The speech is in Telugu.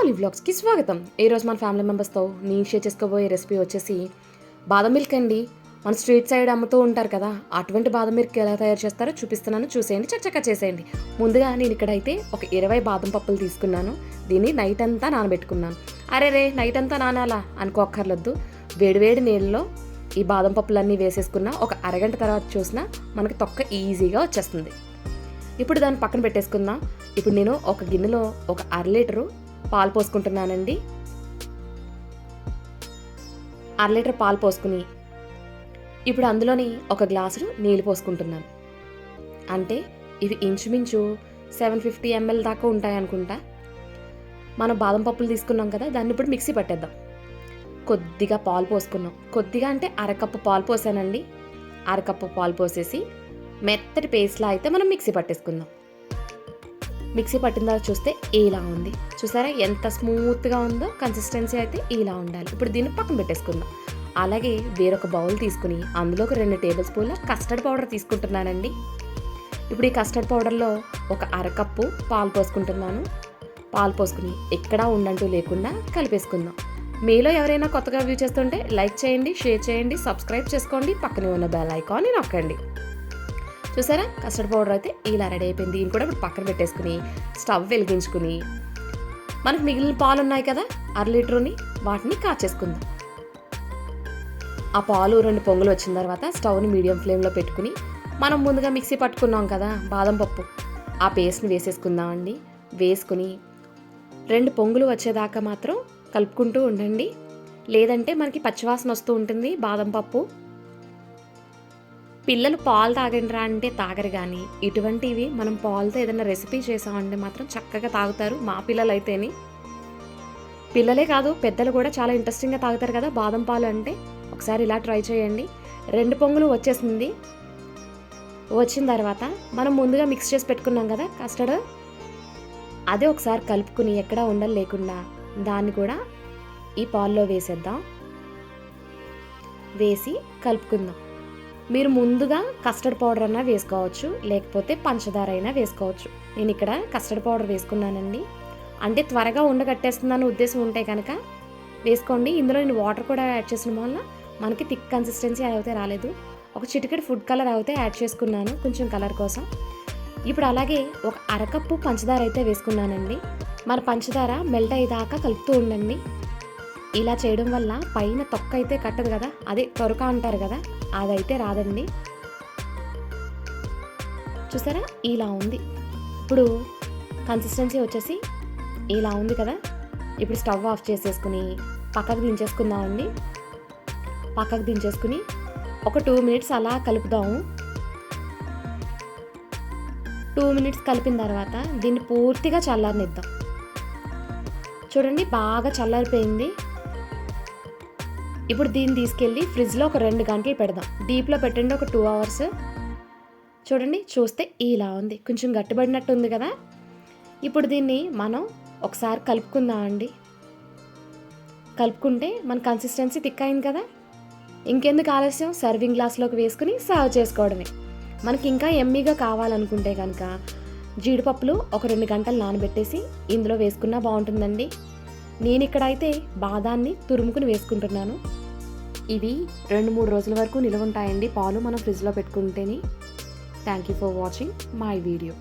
పౌలి వ్లాగ్స్కి స్వాగతం. ఈరోజు మన ఫ్యామిలీ మెంబర్స్తో నేను షేర్ చేసుకోబోయే రెసిపీ వచ్చేసి బాదం మిల్క్ అండి. మన స్ట్రీట్ సైడ్ అమ్ముతూ ఉంటారు కదా అటువంటి బాదం మిల్క్ ఎలా తయారు చేస్తారో చూపిస్తున్నాను. చూసేయండి చక్కచక్క చేసేయండి. ముందుగా నేను ఇక్కడైతే ఒక ఇరవై బాదం పప్పులు తీసుకున్నాను. దీన్ని నైట్ అంతా నానబెట్టుకున్నాను. అరే రే నైట్ అంతా నానాలా? అనుకోక్కర్లొద్దు. వేడివేడి నీళ్ళలో ఈ బాదం పప్పులన్నీ వేసేసుకున్న ఒక అరగంట తర్వాత చూసినా మనకి తొక్క ఈజీగా వచ్చేస్తుంది. ఇప్పుడు దాన్ని పక్కన పెట్టేసుకుందాం. ఇప్పుడు నేను ఒక గిన్నెలో ఒక అర లీటరు పాలు పోసుకుంటున్నానండి. అర లీటర్ పాలు పోసుకుని ఇప్పుడు అందులోని ఒక గ్లాసులు నీళ్ళు పోసుకుంటున్నాను. అంటే ఇవి ఇంచుమించు సెవెన్ ఫిఫ్టీ ఎంఎల్ దాకా ఉంటాయనుకుంటా మనం బాదం పప్పులు తీసుకున్నాం కదా దాన్ని ఇప్పుడు మిక్సీ పట్టేద్దాం. కొద్దిగా పాలు పోసుకున్నాం. కొద్దిగా అంటే అరకప్పు పాలు పోసానండి. అరకప్పు పాలు పోసేసి మెత్తటి పేస్ట్లా అయితే మనం మిక్సీ పట్టేసుకుందాం. మిక్సీ పట్టిన తర్వాత చూస్తే ఇలా ఉంది. చూసారా ఎంత స్మూత్గా ఉందో కన్సిస్టెన్సీ అయితే ఇలా ఉండాలి. ఇప్పుడు దీన్ని పక్కన పెట్టేసుకుందాం. అలాగే వేరొక బౌల్ తీసుకుని అందులో ఒక రెండు టేబుల్ స్పూన్ల కస్టర్డ్ పౌడర్ తీసుకుంటున్నానండి. ఇప్పుడు ఈ కస్టర్డ్ పౌడర్లో ఒక అరకప్పు పాలు పోసుకుంటున్నాను. పాలు పోసుకుని ఎక్కడా ఉండంటూ లేకుండా కలిపేసుకుందాం. మీలో ఎవరైనా కొత్తగా వ్యూ చేస్తుంటే లైక్ చేయండి షేర్ చేయండి సబ్స్క్రైబ్ చేసుకోండి పక్కనే ఉన్న బెల్ ఐకాన్ని నొక్కండి. చూసారా? కస్టర్డ్ పౌడర్ అయితే ఇలా రెడీ అయిపోయింది. దీన్ని కూడా ఇప్పుడు పక్కన పెట్టేసుకుని స్టవ్ వెలిగించుకుని మనకు మిగిలిన పాలు ఉన్నాయి కదా అర లీటర్ని వాటిని కాచేసుకుందాం. ఆ పాలు రెండు పొంగులు వచ్చిన తర్వాత స్టవ్ని మీడియం ఫ్లేమ్లో పెట్టుకుని మనం ముందుగా మిక్సీ పట్టుకున్నాం కదా బాదం పప్పు. ఆ పేస్ట్ని వేసేసుకుందామండి. వేసుకుని రెండు పొంగులు వచ్చేదాకా మాత్రం కలుపుకుంటూ ఉండండి. లేదంటే మనకి పచ్చివాసన వస్తూ ఉంటుంది బాదం పప్పు. పిల్లలు పాలు తాగండిరా అంటే తాగరు కానీ ఇటువంటివి మనం పాలతో ఏదైనా రెసిపీ చేసామంటే మాత్రం చక్కగా తాగుతారు మా పిల్లలు అయితేని పిల్లలే కాదు పెద్దలు కూడా చాలా ఇంట్రెస్టింగ్గా తాగుతారు కదా బాదం పాలు అంటే. ఒకసారి ఇలా ట్రై చేయండి. రెండు పొంగులు వచ్చేసింది. వచ్చిన తర్వాత మనం ముందుగా మిక్స్ చేసి పెట్టుకున్నాం కదా కస్టర్డ్ అదే ఒకసారి కలుపుకుని ఎక్కడా ఉండలు లేకుండా దాన్ని కూడా ఈ పాల్లో వేసేద్దాం. వేసి కలుపుకుందాం. మీరు ముందుగా కస్టర్డ్ పౌడర్ అన్నా వేసుకోవచ్చు లేకపోతే పంచదార అయినా వేసుకోవచ్చు. నేను ఇక్కడ కస్టర్డ్ పౌడర్ వేసుకున్నానండి. అంటే త్వరగా ఉండగట్టేస్తుందని ఉద్దేశం ఉంటే కనుక వేసుకోండి. ఇందులో నేను వాటర్ కూడా యాడ్ చేసిన వల్ల మనకి థిక్ కన్సిస్టెన్సీ అయితే రాలేదు. ఒక చిటికెడు ఫుడ్ కలర్ అయితే యాడ్ చేసుకున్నాను కొంచెం కలర్ కోసం. ఇప్పుడు అలాగే ఒక అరకప్పు పంచదార అయితే వేసుకున్నానండి. మన పంచదార మెల్ట్ అయ్యేదాకా కలుపుతూ ఉండండి. ఇలా చేయడం వల్ల పైన తొక్క అయితే కట్టదు కదా అదే తొరక అంటారు కదా అదైతే రాదండి. చూసారా? ఇలా ఉంది. ఇప్పుడు కన్సిస్టెన్సీ వచ్చేసి ఇలా ఉంది కదా. ఇప్పుడు స్టవ్ ఆఫ్ చేసేసుకుని పక్కకు దించేసుకుందామండి. పక్కకు దించేసుకుని ఒక టూ మినిట్స్ అలా కలుపుదాము. టూ మినిట్స్ కలిపిన తర్వాత దీన్ని పూర్తిగా చల్లారనిద్దాం. చూడండి బాగా చల్లారిపోయింది. ఇప్పుడు దీన్ని తీసుకెళ్ళి ఫ్రిడ్జ్లో ఒక రెండు గంటలు పెడదాం. డీప్లో పెట్టండి ఒక టూ అవర్స్ చూడండి చూస్తే ఇలా ఉంది. కొంచెం గట్టిపడినట్టు ఉంది కదా? ఇప్పుడు దీన్ని మనం ఒకసారి కలుపుకుందాం అండి. కలుపుకుంటే మన కన్సిస్టెన్సీ థిక్ అయింది కదా? ఇంకెందుకు ఆలస్యం? సర్వింగ్ గ్లాస్లోకి వేసుకుని సర్వ్ చేసుకోవడమే. మనకి ఇంకా ఎమ్మీగా కావాలనుకుంటే కనుక జీడిపప్పులు ఒక రెండు గంటలు నానబెట్టేసి ఇందులో వేసుకున్నా బాగుంటుందండి. నేను ఇక్కడైతే బాదాన్ని తురుముకుని వేసుకుంటున్నాను. ఇవి రెండు మూడు రోజుల వరకు నిలువ ఉంటాయండి. పాలు మనం ఫ్రిడ్జ్లో పెట్టుకుంటేనే. Thank you for watching my video